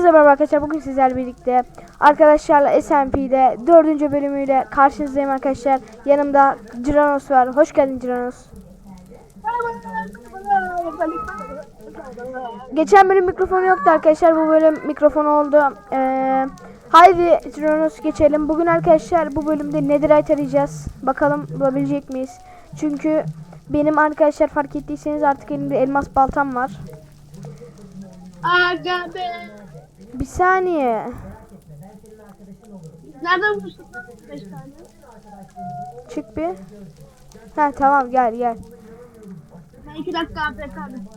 Herkese merhaba arkadaşlar. Bugün sizlerle birlikte arkadaşlarla SMP'de dördüncü bölümüyle karşınızdayım arkadaşlar. Yanımda Ciranos var. Hoş geldin Ciranos. Geçen bölüm mikrofonu yoktu arkadaşlar. Bu bölüm mikrofon oldu. Ee, haydi Ciranos geçelim. Bugün arkadaşlar bu bölümde Netherite arayacağız. Bakalım bulabilecek miyiz? Çünkü benim arkadaşlar fark ettiyseniz artık elimde elmas baltam var. Aga be. Bir saniye. Nereden bulmuştun lan 5 tane? Çık bir. Ha tamam gel gel. Ben 2 dakika APK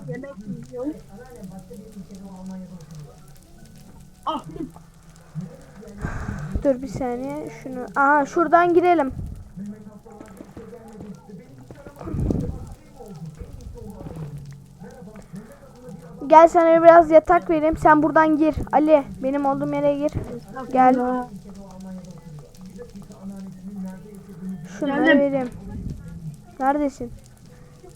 yemek yiyeceğim. Ah, Dur bir saniye şunu. Aha şuradan girelim. Gel sana biraz yatak vereyim. Sen buradan gir. Ali benim olduğum yere gir. Gel. Şunları Geldim. vereyim. Neredesin?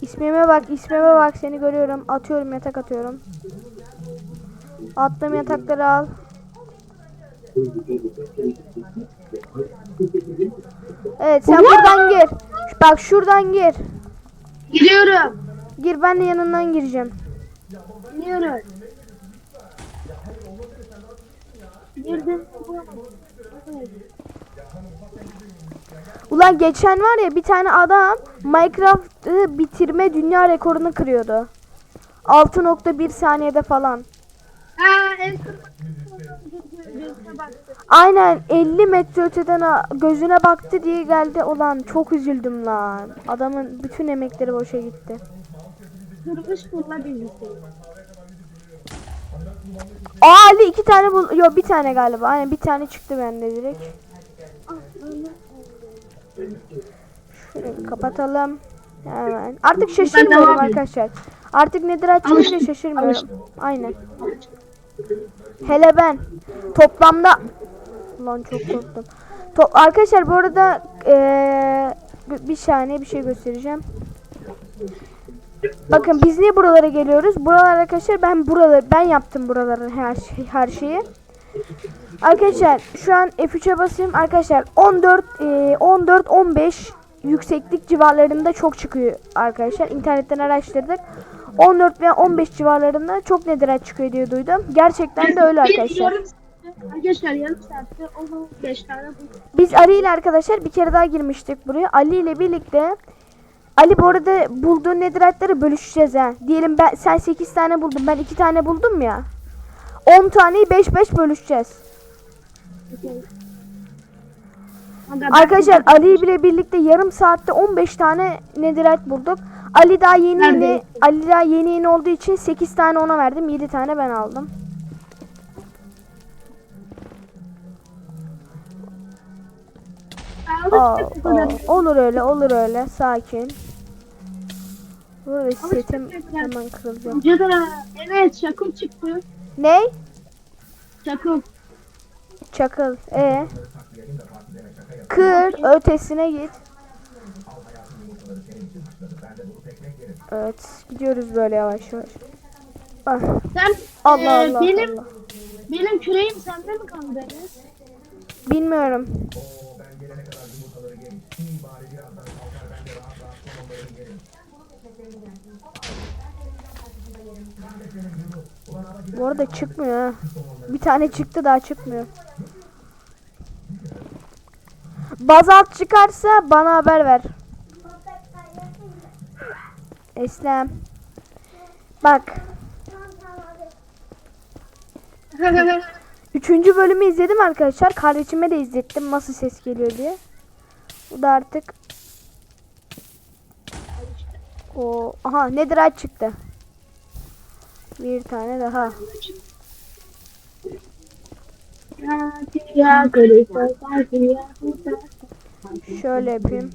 İsmime bak, ismime bak. Seni görüyorum. Atıyorum, yatak atıyorum. Attığım yatakları al. Evet, sen buradan gir. Bak şuradan gir. Gidiyorum. Gir ben de yanından gireceğim. Girdim. Ulan geçen var ya bir tane adam Minecraft'ı bitirme dünya rekorunu kırıyordu. 6.1 saniyede falan. Ha, en. Aynen 50 metre öteden gözüne baktı diye geldi. Ulan çok üzüldüm lan. Adamın bütün emekleri boşa gitti. Kırmış bununla birlikte. Aa Ali iki tane bul... Yok bir tane galiba. Aynen bir tane çıktı bende direkt. Bir kapatalım. Hemen. Artık şaşırmıyorum arkadaşlar. Artık nedir açınca şaşırmıyorum. alıştım. Aynen. Hele ben toplamda Lan çok korktum. To- arkadaşlar bu arada bir- bir saniye bir şey göstereceğim. Bakın biz niye buralara geliyoruz? Buralar arkadaşlar ben buraları ben yaptım buraların her şey, her şeyi. Arkadaşlar şu an F3'e basayım arkadaşlar 14 eee, 14 15 yükseklik civarlarında çok çıkıyor arkadaşlar. İnternetten araştırdık. 14 veya 15 civarlarında çok nedirat çıkıyor diye duydum. Gerçekten de öyle arkadaşlar. Arkadaşlar yarım saatte o zaman 5 tane. Biz Ali ile arkadaşlar bir kere daha girmiştik buraya. Ali ile birlikte Ali bu arada bulduğun nediratları bölüşeceğiz ha. Diyelim ben sen 8 tane buldun. Ben 2 tane buldum ya. 10 taneyi 5 5 bölüşeceğiz. Arkadaşlar Ali ile birlikte yarım saatte 15 tane nedirat bulduk. Ali daha yeni yeni Nerede? Ali daha yeni yeni olduğu için 8 tane ona verdim. 7 tane ben aldım. Aa, aa, olur öyle olur öyle sakin. Alıştık setim hemen kırılacak. Cadı. Evet çakıl çıktı. Ne? Çakıl. Çakıl. E. Kır ötesine git. Evet gidiyoruz böyle yavaş yavaş. Ah, Sen Allah e, Allah benim Allah. benim küreğim sende mi kaldı Deniz? Bilmiyorum. Bu arada çıkmıyor ha. Bir tane çıktı daha çıkmıyor. Bazalt çıkarsa bana haber ver. Eslem. Bak. Üçüncü bölümü izledim arkadaşlar. Kardeşime de izlettim nasıl ses geliyor diye. Bu da artık o aha nedir çıktı. Bir tane daha. Şöyle yapayım.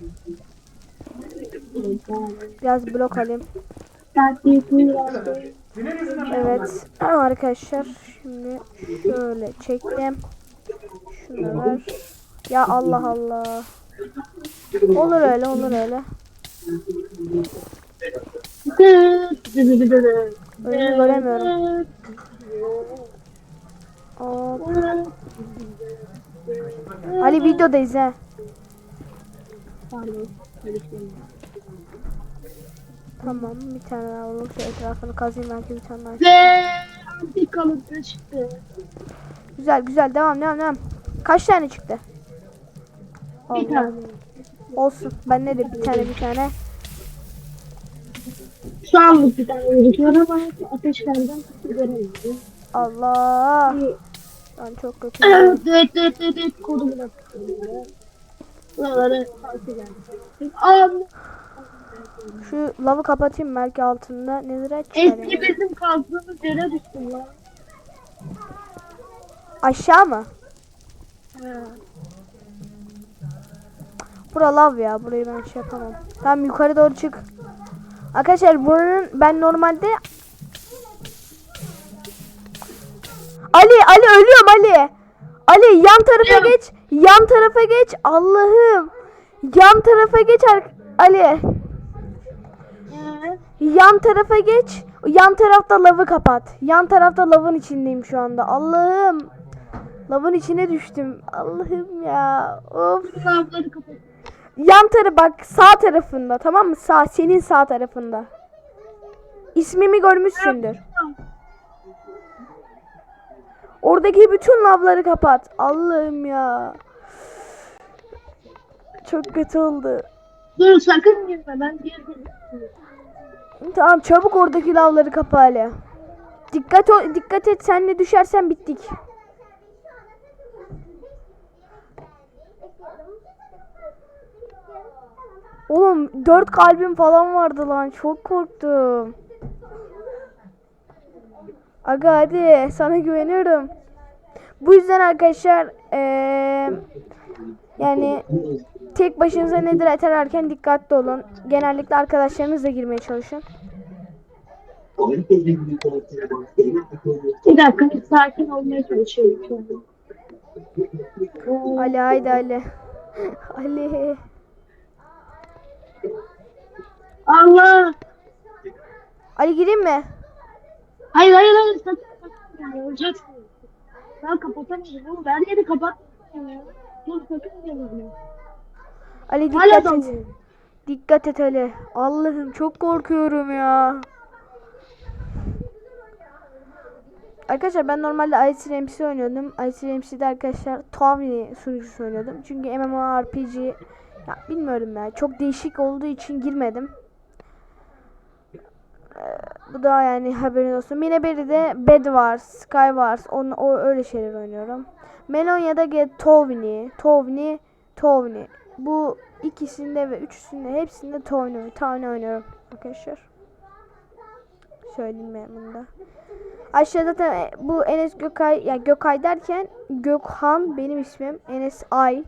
Biraz blok alayım. Evet arkadaşlar şimdi şöyle çektim. Şunu ver. Ya Allah Allah. Olur öyle olur öyle. Önümü göremiyorum. Ali videodayız. Pardon. Tamam bir tane daha alalım. Şu etrafını kazayım belki bir tane daha. Ve antik kalıntı çıktı. Güzel güzel devam devam devam. Kaç tane çıktı? Bir Allah. tane. Olsun. Bende de bir tane bir tane. Şu anlık bir tane gözüküyor ama ateşlerden göremiyorum. Allah. Ben çok kötü. Evet evet evet evet kodumu da tutuyorum. Buraları Şu lavı kapatayım belki altında nedir çıkar yani. eski bizim kazdığımız yere düştüm lan. Aşağı mı? Ha. Bura lav ya. Burayı ben şey yapamam. Tamam yukarı doğru çık. Arkadaşlar buranın ben normalde Ali Ali ölüyorum Ali. Ali yan tarafa geç. Yan tarafa geç. Allah'ım. Yan tarafa geç Ali. Yan tarafa geç. Yan tarafta lavı kapat. Yan tarafta lavın içindeyim şu anda. Allah'ım. Lavın içine düştüm. Allah'ım ya. Of. Lavları kapat. Yan tarafı bak sağ tarafında tamam mı? Sağ senin sağ tarafında. İsmimi görmüşsündür. Oradaki bütün lavları kapat. Allah'ım ya. Çok kötü oldu. Dur sakın girme ben girdim. Tamam çabuk oradaki lavları kapa hele. Dikkat ol, dikkat et sen de düşersen bittik. Oğlum dört kalbim falan vardı lan çok korktum. Aga hadi sana güveniyorum. Bu yüzden arkadaşlar eee, yani tek başınıza nedir atararken dikkatli olun. Genellikle arkadaşlarınızla girmeye çalışın. Bir dakika sakin olmaya çalışıyorum. Ali haydi Ali. Ali. Allah! Ali gireyim mi? Hayır hayır hayır sakın yani. Ben kapatamadım oğlum her yeri kapat. Dur sakın. Ali Hala dikkat et. dalıyor. Dikkat et Ali. Allah'ım çok korkuyorum ya. Arkadaşlar ben normalde Ice MC oynuyordum. Ice MC'de arkadaşlar Tawny sunucusu oynuyordum. Çünkü MMORPG ya bilmiyorum ya çok değişik olduğu için girmedim. Bu da yani haberin olsun. Mineberry'de Bed Wars, Sky Wars, on, o öyle şeyler oynuyorum. Melonya'da get Tawny, Tawny, Tawny. Bu ikisinde ve üçüsünde hepsinde Tawny, Tawny oynuyorum arkadaşlar. Söyleyeyim ben bunu da. Aşağıda da bu Enes Gökay ya Gökay derken Gökhan benim ismim. Enes Ay.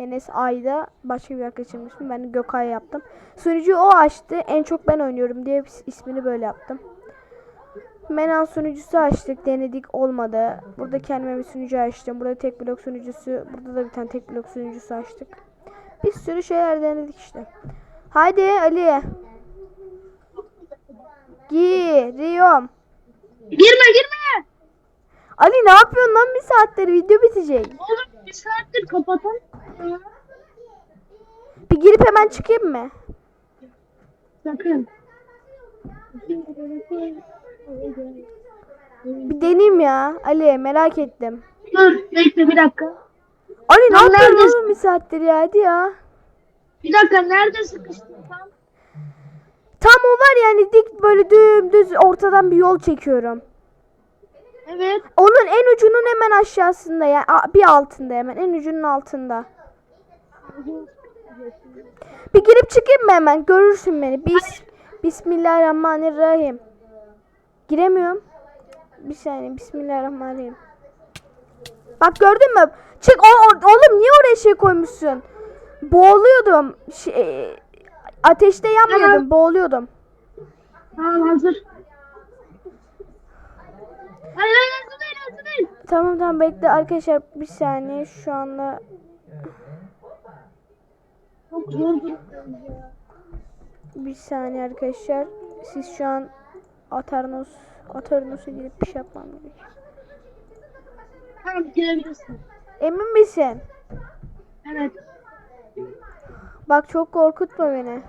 Enes Ay'da başka bir arkadaşımın ismi. Ben Gökay yaptım. Sunucuyu o açtı. En çok ben oynuyorum diye ismini böyle yaptım. Menan sunucusu açtık. Denedik olmadı. Burada kendime bir sunucu açtım. Burada tek blok sunucusu. Burada da bir tane tek blok sunucusu açtık. Bir sürü şeyler denedik işte. Haydi Ali. Giriyorum. Girme girme. Ali ne yapıyorsun lan bir saattir video bitecek. Oğlum bir saattir kapatalım. ya. Bir girip hemen çıkayım mı? Sakın. Bir deneyeyim ya Ali merak ettim. Dur bekle bir dakika. Ali ne yapıyorsun oğlum bir saattir ya hadi ya. Bir dakika nerede sıkıştın tam? Tam o var yani dik böyle dümdüz ortadan bir yol çekiyorum. Evet. Onun en ucunun hemen aşağısında yani a- bir altında hemen en ucunun altında. Bir girip çıkayım mı hemen görürsün beni. Bis Bismillahirrahmanirrahim. Giremiyorum. Bir saniye Bismillahirrahmanirrahim. Bak gördün mü? Çık o, o- oğlum niye oraya şey koymuşsun? Boğuluyordum. Şey, ateşte yanmıyordum, boğuluyordum. Tamam hazır. Hayır hayır hazır değil hazır değil. Tamam tamam bekle arkadaşlar bir saniye şu anda Çok zor bir saniye arkadaşlar. Siz şu an Aternos Aternos'a girip bir şey yapmam gerekiyor. Tamam girebilirsin. Emin misin? Evet. Bak çok korkutma beni.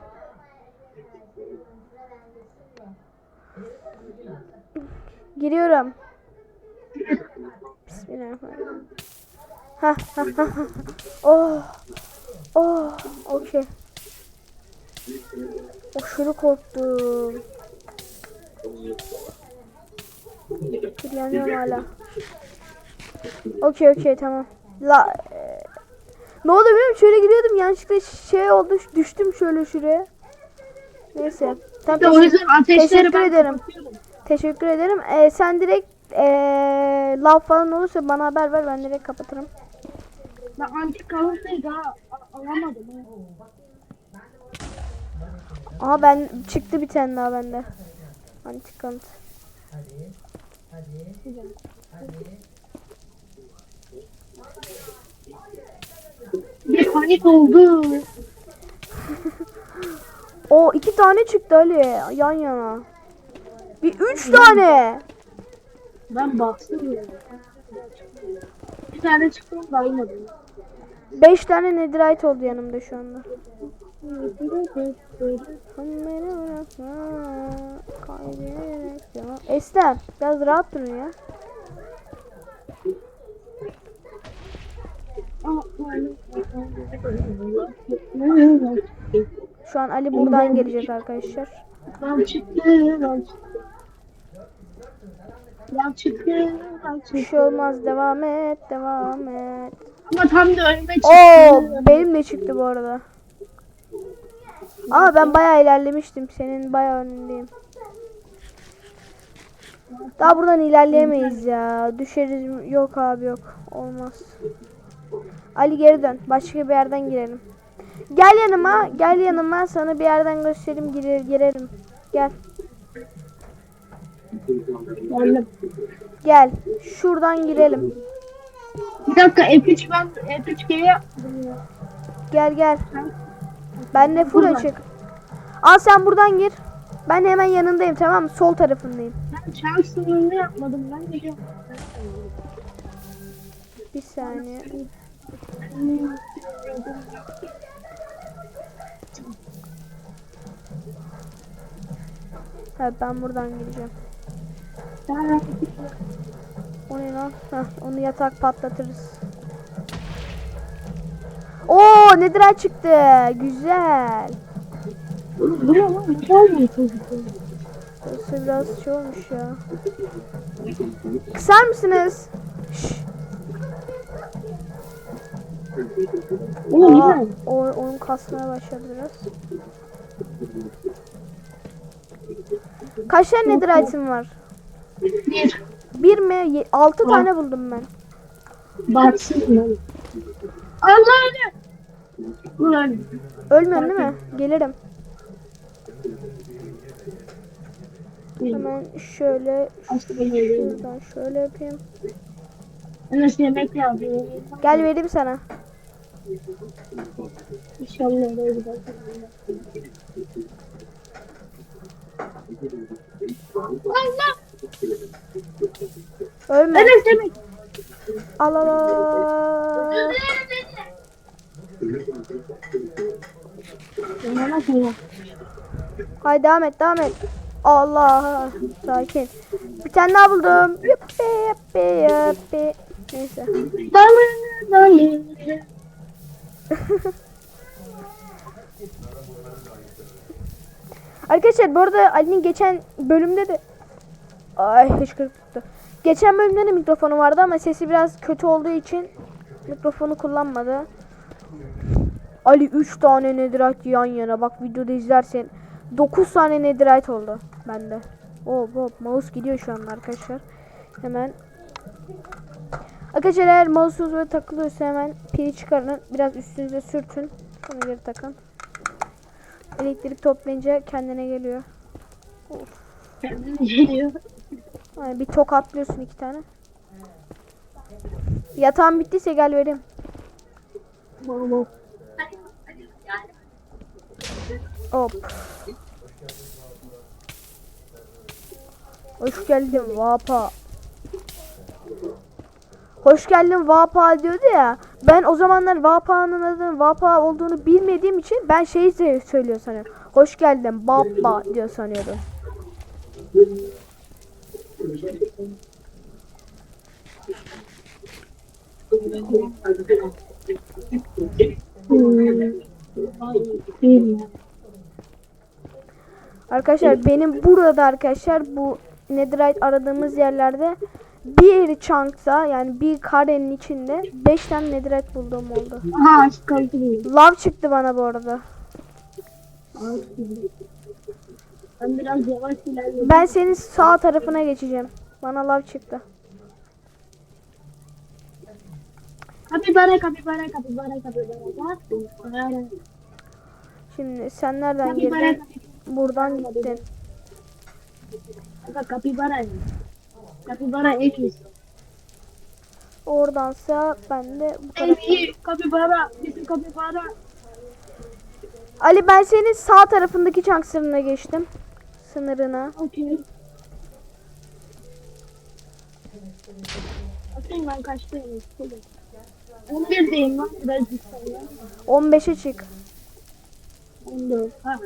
Giriyorum. Bismillahirrahmanirrahim. Ha ha ha ha. Oh. Oh. Okey. Aşırı korktum. Dur yanıyorum hala. Okey okey tamam. La e, ne oldu biliyor musun? Şöyle gidiyordum yanlışlıkla şey oldu düştüm şöyle şuraya. Neyse. Tamam, İşte teşekkür, teşekkür ederim. teşekkür ederim. Ee, sen direkt ee, lav falan olursa bana haber ver ben direkt kapatırım. Ben antik kalıntıyı daha alamadım. Aha ben çıktı bir tane daha bende. Antik kanıt. Bir panik oldu. O iki tane çıktı Ali yan yana. Bir üç tane. Ben baktım ya. Bir tane çıktım da almadım. Beş tane netherite oldu yanımda şu anda. Eslem biraz rahat durun ya. Şu an Ali buradan gelecek arkadaşlar. Ben çıktı, ben çıktı. Ben çıktı. Bir şey olmaz devam et devam et. Ama tam da önüme çıktı. Oo benim de çıktı bu arada. Ama ben bayağı ilerlemiştim. Senin bayağı önündeyim. Daha buradan ilerleyemeyiz ya. Düşeriz. Yok abi yok. Olmaz. Ali geri dön. Başka bir yerden girelim. Gel yanıma. Gel yanıma. Sana bir yerden göstereyim. Girer, girerim. Gel. Geldim. Gel. Şuradan girelim. Bir dakika F3 ben F3G'ye yaptım ya. Gel gel. Ben de full açık. Al sen buradan gir. Ben hemen yanındayım tamam mı? Sol tarafındayım. Ben Chelsea'nın yapmadım ben de yapmadım. Bir saniye. Ha ben buradan gireceğim. O ne lan? Heh, onu yatak patlatırız. Oo nedir çıktı. Güzel. Bu ne lan? Çocuklar? Burası biraz şey olmuş ya. Kısar mısınız? Şşş. Aa, o, oyun kasmaya başladı biraz. Kaç tane nedir item var? Bir. Bir mi? Altı tane buldum ben. Batsız mı? Allah öyle. Ulan. Ölmüyorsun değil mi? Gelirim. Hemen şöyle şuradan şöyle yapayım. Enes yemek lazım. Gel vereyim sana. İnşallah öyle gider. Allah. Ölme. Enes yemek. Al al al. Haydi devam et devam et. Allah. Sakin. Bir tane daha buldum. Yuppi yuppi yuppi. Neyse. Arkadaşlar bu arada Ali'nin geçen bölümde de Ay hıçkırık tuttu. Geçen bölümde de mikrofonu vardı ama sesi biraz kötü olduğu için mikrofonu kullanmadı. Ali 3 tane netherite yan yana bak videoda izlersen 9 tane netherite oldu bende. Hop hop mouse gidiyor şu anda arkadaşlar. Hemen Arkadaşlar eğer mouse'unuz böyle takılıyorsa hemen pili çıkarın. Biraz üstünüze sürtün. Sonra geri takın. Elektrik toplayınca kendine geliyor. Kendini geliyor. Yani bir tok atlıyorsun iki tane. Yatağın bittiyse gel vereyim. Mama. Hop. Hoş geldin Vapa. hoş geldin Vapa diyordu ya. Ben o zamanlar Vapa'nın adının Vapa olduğunu bilmediğim için ben şeyi söylüyor sanıyorum. Hoş geldin Baba diyor sanıyordum. Arkadaşlar benim burada arkadaşlar bu netherite aradığımız yerlerde bir chunk'ta yani bir karenin içinde 5 tane netherite bulduğum oldu. Değil. Lav çıktı bana bu arada. Ben biraz yavaş ilerliyorum. Ben senin sağ tarafına geçeceğim. Bana lav çıktı. Kapibara kapibara kapibara kapibara. Kapibara Şimdi sen nereden kapibara girdin? Buradan gittin. kapibara. Kapibara ekiz. Oradansa ben de bu tarafa. iyi kapibara. Bizim kapibara. Ali ben senin sağ tarafındaki chunk sınırına geçtim. Sınırına. Okey. Bakayım ben kaçtayım. 11'deyim lan. Biraz düşsem 15'e çık. 14. Ha.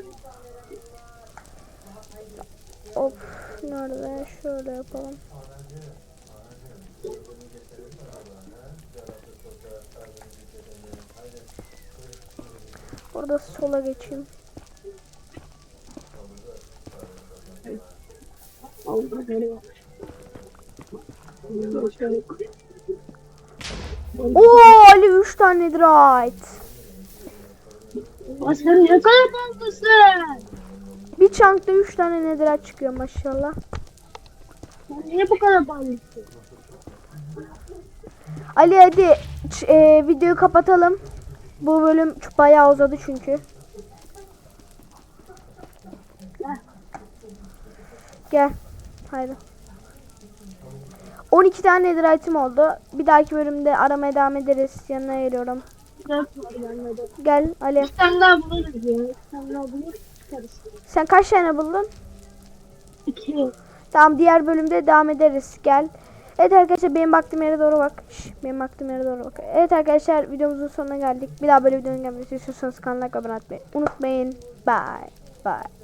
Hop. Nerede? Şöyle yapalım. Orada sola geçeyim. Oldu böyle bak. Oo Ali 3 tane right. Sen ne kadar bantlısın? Bir chunk'ta 3 tane netherite çıkıyor maşallah. Niye bu kadar bantlısın? Ali hadi e, videoyu kapatalım. Bu bölüm bayağı uzadı çünkü. Gel. Haydi. 12 tane netherite'im oldu. Bir dahaki bölümde aramaya devam ederiz. Yanına geliyorum. Gel Ali. Bir tane daha buluruz ya. Bir tane daha buluruz. Çıkarız. Sen kaç tane buldun? İki. Tamam diğer bölümde devam ederiz. Gel. Evet arkadaşlar benim baktığım yere doğru bak. Şş, benim baktığım yere doğru bak. Evet arkadaşlar videomuzun sonuna geldik. Bir daha böyle videonun gelmesi istiyorsanız kanala abone olmayı unutmayın. Bye. Bye.